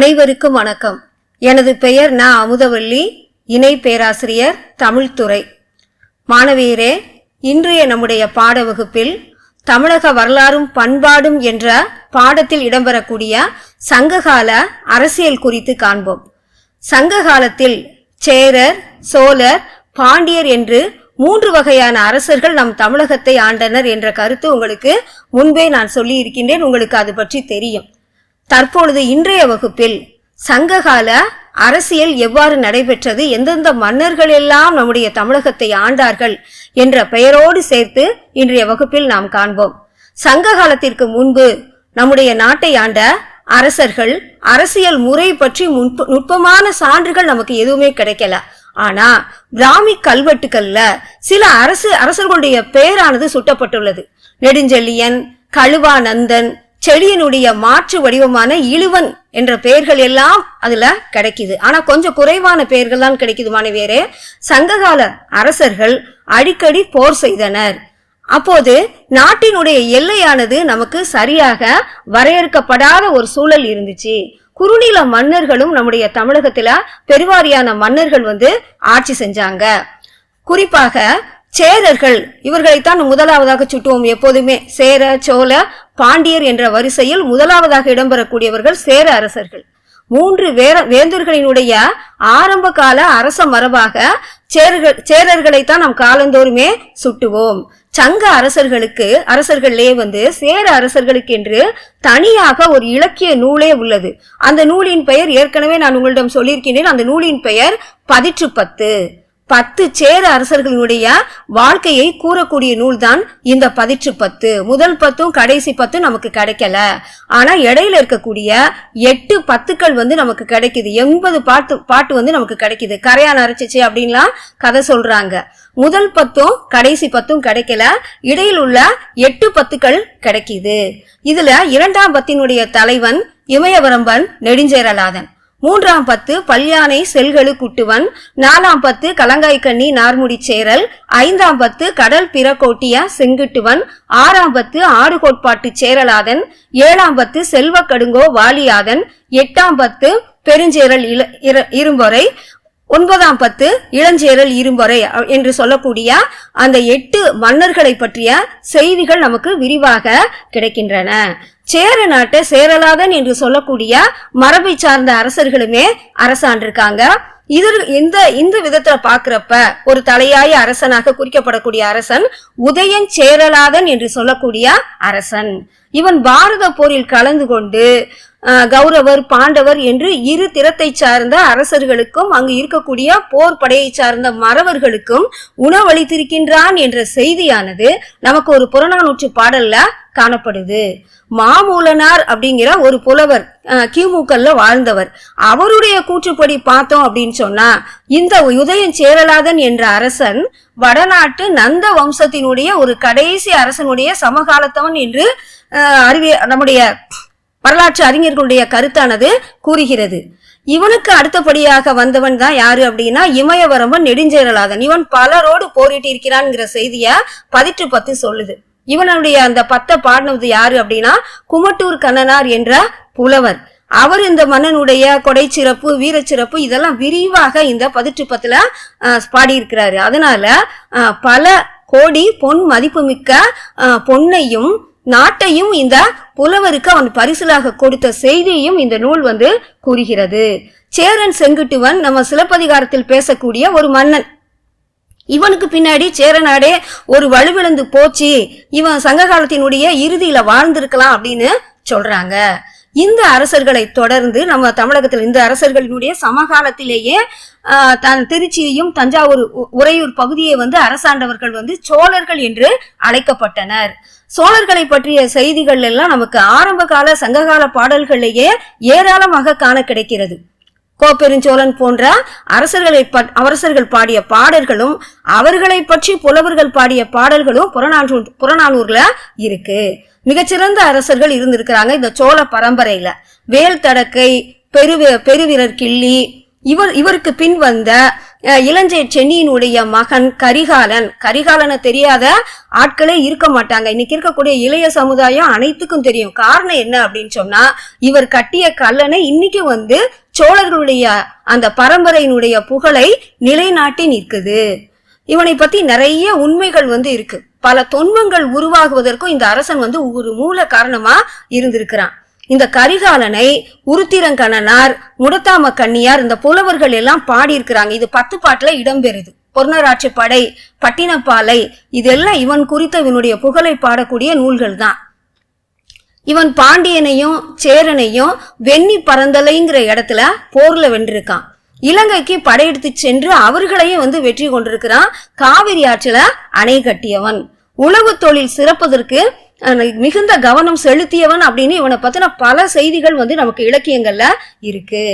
அனைவருக்கும் வணக்கம். எனது பெயர் ந. அமுதவள்ளி இணை பேராசிரியர் தமிழ்துறை. மாணவியரே இன்றைய நம்முடைய பாட வகுப்பில் தமிழக வரலாறும் பண்பாடும் என்ற பாடத்தில் இடம்பெறக்கூடிய சங்ககால அரசியல் குறித்து காண்போம். சங்க காலத்தில் சேரர் சோழர் பாண்டியர் என்று மூன்று வகையான அரசர்கள் நம் தமிழகத்தை ஆண்டனர் என்ற கருத்து உங்களுக்கு முன்பே நான் சொல்லி இருக்கின்றேன் உங்களுக்கு அது பற்றி தெரியும். தற்பொழுது இன்றைய வகுப்பில் சங்ககால அரசியல் எவ்வாறு நடைபெற்றது எந்தெந்த மன்னர்கள் எல்லாம் நம்முடைய தமிழகத்தை ஆண்டார்கள் என்ற பெயரோடு சேர்த்து இன்றைய வகுப்பில் நாம் காண்போம். சங்க காலத்திற்கு முன்பு நம்முடைய நாட்டை ஆண்ட அரசர்கள் அரசியல் முறை பற்றி நுட்பமான சான்றுகள் நமக்கு எதுவுமே கிடைக்கல. ஆனா பிராமி கல்வெட்டுக்கள்ல சில அரசு அரசர்களுடைய பெயரானது சுட்டப்பட்டுள்ளது. நெடுஞ்செழியன் கழுவானந்தன் செடியினுடைய மாற்று வடிவமான இழுவன் என்ற பெயர்கள் எல்லாம் அதுல கிடைக்குது. ஆனா கொஞ்சம் குறைவான பெயர்கள் தான் கிடைக்குது மாணவியரே. சங்ககால அரசர்கள் அடிக்கடி போர் செய்தனர். அப்போது நாட்டினுடைய எல்லையானது நமக்கு சரியாக வரையறுக்கப்படாத ஒரு சூழல் இருந்துச்சு. குறுநில மன்னர்களும் நம்முடைய தமிழகத்துல பெருவாரியான மன்னர்கள் வந்து ஆட்சி செஞ்சாங்க. குறிப்பாக சேரர்கள் இவர்களைத்தான் முதலாவதாக சுட்டுவோம் எப்போதுமே. சேர சோழ பாண்டியர் என்ற வரிசையில் முதலாவதாக இடம்பெறக்கூடியவர்கள் சேர அரசர்கள். மூன்று வேர வேந்தர்களினுடைய ஆரம்ப கால அரச மரபாக சேரர்கள் சேரர்களைத்தான் நாம் காலந்தோறுமே சுட்டுவோம். சங்க அரசர்களுக்கு அரசர்களே வந்து சேர அரசர்களுக்கு என்று தனியாக ஒரு இலக்கிய நூலே உள்ளது. அந்த நூலின் பெயர் ஏற்கனவே நான் உங்களிடம் சொல்லியிருக்கின்றேன். அந்த நூலின் பெயர் பதிற்று பத்து பத்து சேர அரசர்களுடைய வாழ்க்கையை கூறக்கூடிய நூல்தான் இந்த பதிற்று பத்து. முதல் பத்தும் கடைசி பத்தும் நமக்கு கிடைக்கல. ஆனா இடையில இருக்கக்கூடிய எட்டு பத்துக்கள் வந்து நமக்கு கிடைக்குது. எண்பது பாட்டு பாட்டு வந்து நமக்கு கிடைக்குது. கரையான் அரைச்சிச்சு அப்படின்லாம் கதை சொல்றாங்க. முதல் பத்தும் கடைசி பத்தும் கிடைக்கல. இடையில் உள்ள எட்டு பத்துக்கள் கிடைக்குது. இதுல இரண்டாம் பத்தினுடைய தலைவன் இமயவரம்பன் நெடுஞ்சேரலாதன். மூன்றாம் பத்து பல்யானை செல்களு குட்டுவன். நாலாம் பத்து கலங்காய்க்கண்ணி நார்முடி சேரல். ஐந்தாம் பத்து கடல் பிறக்கோட்டியா செங்குட்டுவன். ஆறாம் பத்து ஆடு கோட்பாட்டு சேரலாதன். ஏழாம் பத்து செல்வக்கடுங்கோ வாலியாதன். எட்டாம் பத்து பெருஞ்சேரல் இல இரும்பொறை. ஒன்பதாம் பத்து இளஞ்சேரல் இரும்பொறை அ- என்று சொல்லக்கூடிய அந்த எட்டு மன்னர்களை பற்றிய செய்திகள் நமக்கு விரிவாக கிடைக்கின்றன. சேர நாட்டை சேரலாதன் என்று சொல்லக்கூடிய மரபை சார்ந்த அரசர்களுமே அரசாண்டிருக்காங்க. இது இந்த இந்த விதத்துல பாக்குறப்ப ஒரு தலையாய அரசனாக குறிக்கப்படக்கூடிய அரசன் உதயன் சேரலாதன் என்று சொல்லக்கூடிய அரசன். இவன் பாரத போரில் கலந்து கொண்டு கௌரவர் பாண்டவர் என்று இரு திறத்தை சார்ந்த அரசர்களுக்கும் அங்கு இருக்கக்கூடிய போர் படையை சார்ந்த மறவர்களுக்கும் உணவளித்திருக்கின்றான் என்ற செய்தியானது நமக்கு ஒரு புறநானூற்று பாடல்ல காணப்படுது. மாமூலனார் அப்படிங்கிற ஒரு புலவர் அஹ், கிமுகல்ல வாழ்ந்தவர். அவருடைய கூற்றுப்படி பார்த்தோம் அப்படின்னு சொன்னா இந்த உதயன் சேரலாதன் என்ற அரசன் வடநாட்டு நந்த வம்சத்தினுடைய ஒரு கடைசி அரசனுடைய சமகாலத்தவன் என்று அறிவிய நம்முடைய வரலாற்று அறிஞர்களுடைய கருத்தானது கூறுகிறது. இவனுக்கு அடுத்தபடியாக வந்தவன் தான் யாரு அப்படின்னா இமயவரம்பன் நெடுஞ்சேரலாதன் இவன் பலரோடு போரிட்டு இருக்கிறான்ங்கிற செய்திய பதிற்று பத்து சொல்லுது. இவனுடைய அந்த பத்தை பாடினது யாரு அப்படின்னா குமட்டூர் கண்ணனார் என்ற புலவர். அவர் இந்த மன்னனுடைய கொடை சிறப்பு வீரச்சிறப்பு இதெல்லாம் விரிவாக இந்த பதிற்று பாடியிருக்கிறாரு. அதனால பல கோடி பொன் மதிப்புமிக்க பொன்னையும் நாட்டையும் இந்த புலவருக்கு அவன் பரிசலாக கொடுத்த செய்தியையும் இந்த நூல் வந்து கூறுகிறது. சேரன் செங்குட்டுவன் நம்ம சிலப்பதிகாரத்தில் பேசக்கூடிய ஒரு மன்னன். இவனுக்கு பின்னாடி சேரநாடே ஒரு வலுவிழந்து போச்சு. இவன் சங்க காலத்தினுடைய இறுதியில வாழ்ந்திருக்கலாம் அப்படின்னு சொல்றாங்க. இந்த அரசர்களை தொடர்ந்து நம்ம தமிழகத்தில் இந்த அரசர்களினுடைய சமகாலத்திலேயே தன் திருச்சியையும் தஞ்சாவூர் உ- உறையூர் பகுதியை வந்து அரசாண்டவர்கள் வந்து சோழர்கள் என்று அழைக்கப்பட்டனர். சோழர்களை பற்றிய செய்திகள் எல்லாம் நமக்கு ஆரம்ப கால சங்ககால பாடல்களிலேயே ஏராளமாக காண கிடைக்கிறது. கோப்பெருஞ்சோழன் போன்ற அரசர்களை பட்- அரசர்கள் பாடிய பாடல்களும் அவர்களை பற்றி புலவர்கள் பாடிய பாடல்களும் புறநானூர் புறநானூர்ல இருக்கு. மிகச்சிறந்த அரசர்கள் இருந்திருக்கிறாங்க இந்த சோழ பரம்பரையில. வேல் தடக்கை பெரு பெருவீரர் கிள்ளி இவர் இவருக்கு பின் வந்த இளஞ்சை சென்னியினுடைய மகன் கரிகாலன். கரிகாலனை தெரியாத ஆட்களே இருக்க மாட்டாங்க. இன்னைக்கு இருக்கக்கூடிய இளைய சமுதாயம் அனைத்துக்கும் தெரியும். காரணம் என்ன அப்படின்னு சொன்னா இவர் கட்டிய கல்லணை இன்னைக்கு வந்து சோழர்களுடைய அந்த பரம்பரையினுடைய புகழை நிலைநாட்டி நிற்குது. இவனை பத்தி நிறைய உண்மைகள் வந்து இருக்கு. பல தொன்மங்கள் உருவாகுவதற்கும் இந்த அரசன் வந்து ஒரு மூல காரணமா இருந்திருக்கிறான். இந்த கரிகாலனை உருத்திரங்கணனார் முடத்தாம கன்னியார் இந்த புலவர்கள் எல்லாம் பாடியிருக்கிறாங்க. இது பத்து பாட்டுல இடம்பெறுது. பொருணராட்சி படை பட்டினப்பாலை இதெல்லாம் இவன் குறித்த இவனுடைய புகழை பாடக்கூடிய நூல்கள் தான் இவன் பாண்டியனையும் சேரனையும் வெண்ணி பரந்தலைங்கிற இடத்துல போர்ல வென்றிருக்கான். இலங்கைக்கு படையெடுத்து சென்று அவர்களையும் வந்து வெற்றி கொண்டிருக்கிறான் காவிரி ஆற்றில அணை கட்டியவன். உழவு தொழில் சிறப்பதற்கு மிகுந்த கவனம் செலுத்தியவன் அப்படின்னு இவனை பத்தின பல செய்திகள் வந்து நமக்கு இலக்கியங்கள்ல இருக்கு.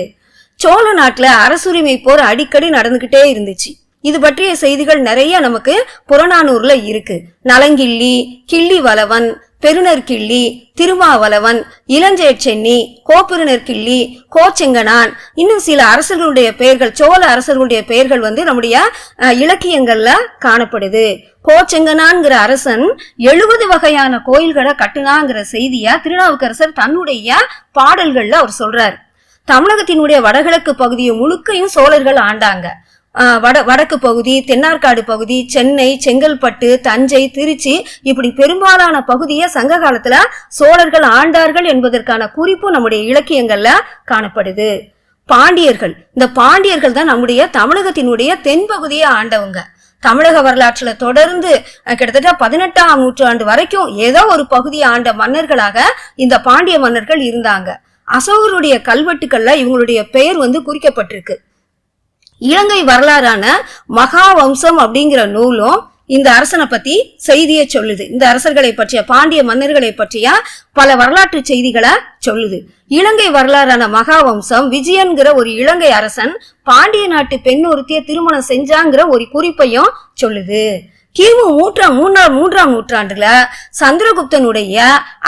சோழ நாட்டுல அரசுரிமை போர் அடிக்கடி நடந்துகிட்டே இருந்துச்சு. இது பற்றிய செய்திகள் நிறைய நமக்கு புறநானூர்ல இருக்கு. நலங்கிள்ளி கிள்ளி வளவன் பெருநற்கிள்ளி திருமாவளவன் இளஞ்செயற் சென்னி கோப்பெருநற்கிள்ளி கோச்செங்கனான் இன்னும் சில அரசர்களுடைய பெயர்கள் சோழ அரசர்களுடைய பெயர்கள் வந்து நம்முடைய இலக்கியங்கள்ல காணப்படுது. கோச்செங்கனான்கிற அரசன் எழுபது வகையான கோயில்களை கட்டுனாங்கிற செய்திய திருநாவுக்கரசர் தன்னுடைய பாடல்கள்ல அவர் சொல்றார். தமிழகத்தினுடைய வடகிழக்கு பகுதியை முழுக்கையும் சோழர்கள் ஆண்டாங்க. வட வடக்கு பகுதி தென்னார்காடு பகுதி சென்னை செங்கல்பட்டு தஞ்சை திருச்சி இப்படி பெரும்பாலான பகுதியை சங்க காலத்துல சோழர்கள் ஆண்டார்கள் என்பதற்கான குறிப்பு நம்முடைய இலக்கியங்கள்ல காணப்படுது. பாண்டியர்கள் இந்த பாண்டியர்கள் தான் நம்முடைய தமிழகத்தினுடைய தென்பகுதியை ஆண்டவங்க. தமிழக வரலாற்றுல தொடர்ந்து கிட்டத்தட்ட பதினெட்டாம் நூற்றாண்டு வரைக்கும் ஏதோ ஒரு பகுதியை ஆண்ட மன்னர்களாக இந்த பாண்டிய மன்னர்கள் இருந்தாங்க. அசோகருடைய கல்வெட்டுக்கள்ல இவங்களுடைய பெயர் வந்து குறிக்கப்பட்டிருக்கு. இலங்கை வரலாறான மகாவம்சம் அப்படிங்கிற நூலும் இந்த அரசனை பத்தி செய்தியை சொல்லுது. இந்த அரசர்களை பற்றிய பாண்டிய மன்னர்களை பற்றிய பல வரலாற்று செய்திகளை சொல்லுது. இலங்கை வரலாறான மகாவம்சம் விஜயன்கிற ஒரு இலங்கை அரசன் பாண்டிய நாட்டு பெண் ஒருத்திய திருமணம் செஞ்சாங்கிற ஒரு குறிப்பையும் சொல்லுது. கிமு மூன்றாம் மூன்றாம் மூன்றாம் நூற்றாண்டுல சந்திரகுப்தனுடைய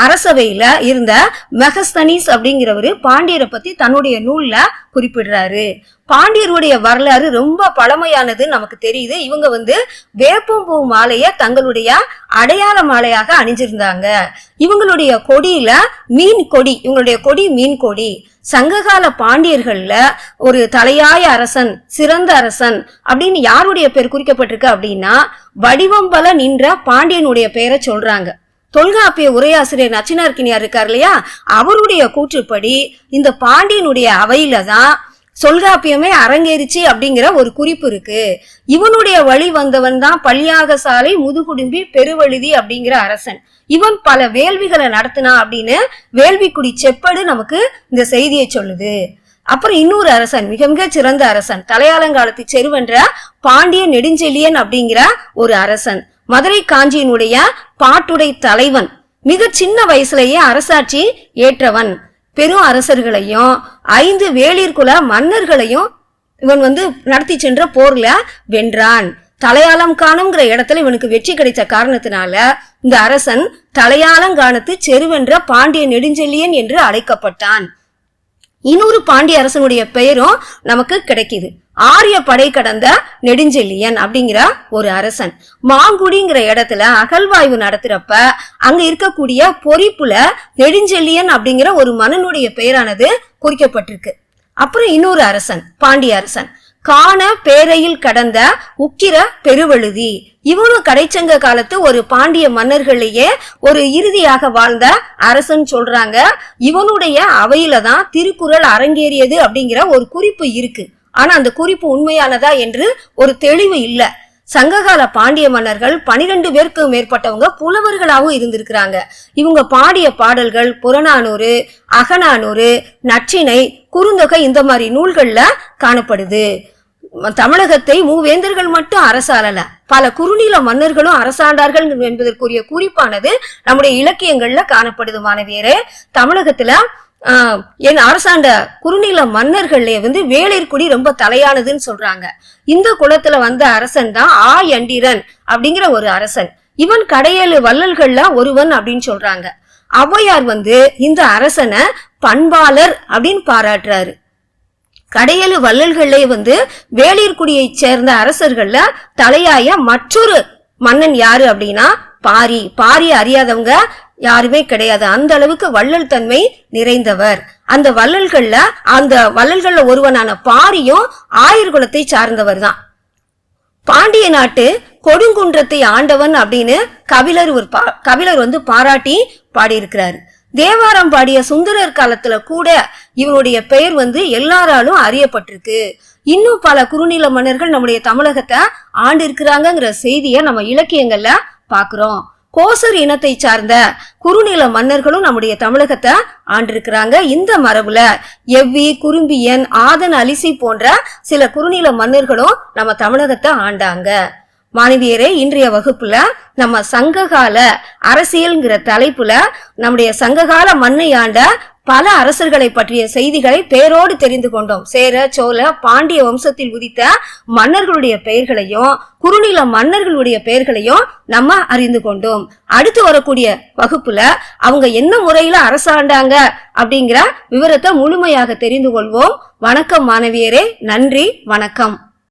அரசவையில இருந்த மெகஸ்தனிஸ் அப்படிங்கிறவரு பாண்டியரை பத்தி தன்னுடைய நூல்ல குறிப்பிடுறாரு. பாண்டியருடைய வரலாறு ரொம்ப பழமையானது நமக்கு தெரியுது. இவங்க வந்து வேப்பம்பூ மாலைய தங்களுடைய அடையாள மாலையாக அணிஞ்சிருந்தாங்க. இவங்களுடைய கொடியில மீன் கொடி இவங்களுடைய கொடி மீன் கொடி. சங்ககால பாண்டியர்கள்ல ஒரு தலையாய அரசன் சிறந்த அரசன் அப்படின்னு யாருடைய பேர் குறிக்கப்பட்டிருக்கு அப்படின்னா வடிவம்பல நின்ற பாண்டியனுடைய பெயரை சொல்றாங்க. தொல்காப்பிய உரையாசிரியர் நச்சினார்கினியார் இருக்கார் இல்லையா? அவருடைய கூற்றுப்படி இந்த பாண்டியனுடைய அவையில தான் சொல்காப்பியமே அரங்கேறிச்சு அப்படிங்கிற ஒரு குறிப்பு இருக்கு. இவனுடைய வழி வந்தவன் தான் பள்ளியாக சாலை முதுகுடும்பி பெருவழுதி அப்படிங்கிற அரசன். இவன் பல வேள்விகளை நடத்தினா அப்படின்னு வேள்விக்குடி செப்படு நமக்கு இந்த செய்தியை சொல்லுது. அப்புறம் இன்னொரு அரசன் மிக மிக சிறந்த அரசன் தலையாலங்காலத்து செருவென்ற பாண்டிய நெடுஞ்செழியன் அப்படிங்கிற ஒரு அரசன். மதுரை காஞ்சியினுடைய பாட்டுடை தலைவன். மிக சின்ன வயசுலயே அரசாட்சி ஏற்றவன். பெரும் அரசர்களையும் ஐந்து வேளிர்குல மன்னர்களையும் இவன் வந்து நடத்தி சென்ற போர்ல வென்றான். தலையாளம் காணுங்கிற இடத்துல இவனுக்கு வெற்றி கிடைத்த காரணத்தினால இந்த அரசன் தலையாளங்கானத்து செருவென்ற பாண்டிய நெடுஞ்செழியன் என்று அழைக்கப்பட்டான். இன்னொரு பாண்டிய அரசனுடைய பெயரும் நமக்கு கிடைக்குது. ஆரிய படை கடந்த நெடுஞ்செல்லியன் அப்படிங்கிற ஒரு அரசன். மாங்குடிங்கிற இடத்துல அகழ்வாய்வு நடத்துறப்ப அங்க இருக்கக்கூடிய பொறிப்புல நெடுஞ்செல்லியன் அப்படிங்கிற ஒரு மன்னனுடைய பெயரானது குறிக்கப்பட்டிருக்கு. அப்புறம் இன்னொரு அரசன் பாண்டிய அரசன். காண பேரையில் கடந்த உக்கிர பெருவழுதி. இவனும் கடைச்சங்க காலத்து ஒரு பாண்டிய மன்னர்களையே ஒரு இறுதியாக வாழ்ந்த அரசன் சொல்றாங்க. இவனுடைய அவையில தான் திருக்குறள் அரங்கேறியது அப்படிங்கிற ஒரு குறிப்பு இருக்கு. ஆனா அந்த குறிப்பு உண்மையானதா என்று ஒரு தெளிவு இல்ல. சங்ககால பாண்டிய மன்னர்கள் பனிரெண்டு பேருக்கு மேற்பட்டவங்க புலவர்களாகவும் இருந்திருக்கிறாங்க. இவங்க பாடிய பாடல்கள் புறநானூறு அகநானூறு நற்றிணை குறுந்தொகை இந்த மாதிரி நூல்கள்ல காணப்படுது. தமிழகத்தை மூவேந்தர்கள் மட்டும் அரசாளல பல குறுநில மன்னர்களும் அரசாண்டார்கள் என்பதற்குரிய குறிப்பானது நம்முடைய இலக்கியங்கள்ல காணப்படுது மாணவியரே. தமிழகத்துல ஆஹ், என் அரசாண்ட குறுநில மன்னர்கள்ல வந்து வேளிர்குடி ரொம்ப தலையானதுன்னு சொல்றாங்க. இந்த குலத்துல வந்த அரசன் தான் ஆ எண்டிரன் அப்படிங்கிற ஒரு அரசன். இவன் கடையேழு வள்ளல்கள்ல ஒருவன் அப்படின்னு சொல்றாங்க. ஔவையார் வந்து இந்த அரசனை பண்பாளர் அப்படின்னு பாராட்டுறாரு. கடையலு வள்ளல்களே வந்து வேளிர்குடியைச் சேர்ந்த அரசர்கள்ல தலையாய மற்றொரு மன்னன் யாரு அப்படின்னா பாரி. பாரி அறியாதவங்க யாருமே கிடையாது. அந்த அளவுக்கு வள்ளல் தன்மை நிறைந்தவர். அந்த வள்ளல்கள்ல அந்த வள்ளல்கள்ல ஒருவனான பாரியும் ஆயர் குலத்தை சார்ந்தவர் தான். பாண்டிய நாட்டு கொடுங்குன்றத்தை ஆண்டவன் அப்படின்னு கபிலர் ஒரு பா- கபிலர் வந்து பாராட்டி பாடியிருக்கிறாரு. தேவாரம் பாடிய சுந்தரர் காலத்துல கூட இவருடைய பெயர் வந்து எல்லாராலும் அறியப்பட்டிருக்கு. இன்னும் பல குறுநில மன்னர்கள் நம்முடைய தமிழகத்தை ஆண்டு இருக்கிறாங்கிற செய்தியை நம்ம இலக்கியங்கள்ல பாக்குறோம். கோசர் இனத்தை சார்ந்த குறுநில மன்னர்களும் நம்முடைய தமிழகத்தை ஆண்டிருக்கிறாங்க. இந்த மரபுல எவ்வி குறும்பியன் ஆதன் அலிசி போன்ற சில குறுநில மன்னர்களும் நம்ம தமிழகத்தை ஆண்டாங்க. மாணவியரே இன்றைய வகுப்புல நம்ம சங்ககால அரசியல்ங்கிற தலைப்புல நம்முடைய சங்ககால மண்ணை ஆண்ட பல அரசர்களை பற்றிய செய்திகளை பேரோடு தெரிந்து கொண்டோம். சேர சோழ பாண்டிய வம்சத்தில் உதித்த மன்னர்களுடைய பெயர்களையும் குறுநில மன்னர்களுடைய பெயர்களையும் நம்ம அறிந்து கொண்டோம். அடுத்து வரக்கூடிய வகுப்புல அவங்க என்ன முறையில அரசாண்டாங்க அப்படிங்கிற விவரத்தை முழுமையாக தெரிந்து கொள்வோம். வணக்கம் மாணவியரே நன்றி வணக்கம்.